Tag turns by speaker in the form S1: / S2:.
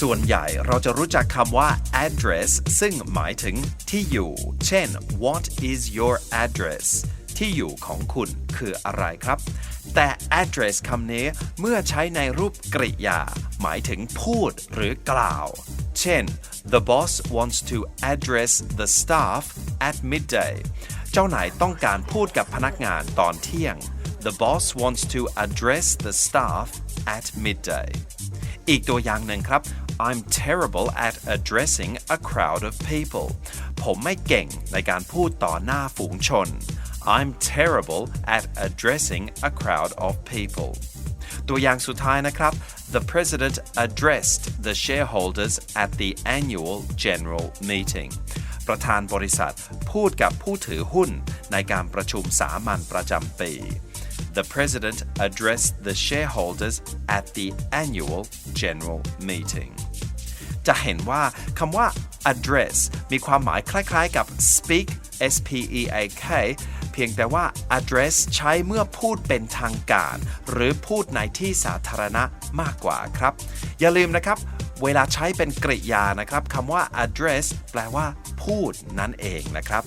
S1: ส่วนใหญ่เราจะรู้จักคำว่า address ซึ่งหมายถึงที่อยู่ เช่น what is your address ที่อยู่ของคุณคืออะไรครับ แต่ address คำนี้เมื่อใช้ในรูปกริยา หมายถึงพูดหรือกล่าว เช่น the boss wants to address the staff at midday เจ้านายต้องการพูดกับพนักงานตอนเที่ยง the boss wants to address the staff at midday อีกตัวอย่างหนึ่งครับ I'm terrible at addressing a crowd of people ผมไม่เก่งในการพูดต่อหน้าฝูงชน I'm terrible at addressing a crowd of people ตัวอย่างสุดท้ายนะครับ The president addressed the shareholders at the annual general meeting ประธานบริษัทพูดกับผู้ถือหุ้นในการประชุมสามัญประจำปี The president addressed the shareholders at the annual general meeting จะเห็นว่าคำว่า address มีความหมายคล้ายๆกับ speak s p e a k เพียงแต่ว่า address ใช้เมื่อพูดเป็นทางการ หรือพูดในที่สาธารณะมากกว่าครับ อย่าลืมนะครับ เวลาใช้เป็นกริยานะครับคำว่า address แปลว่า พูดนั่นเองนะครับ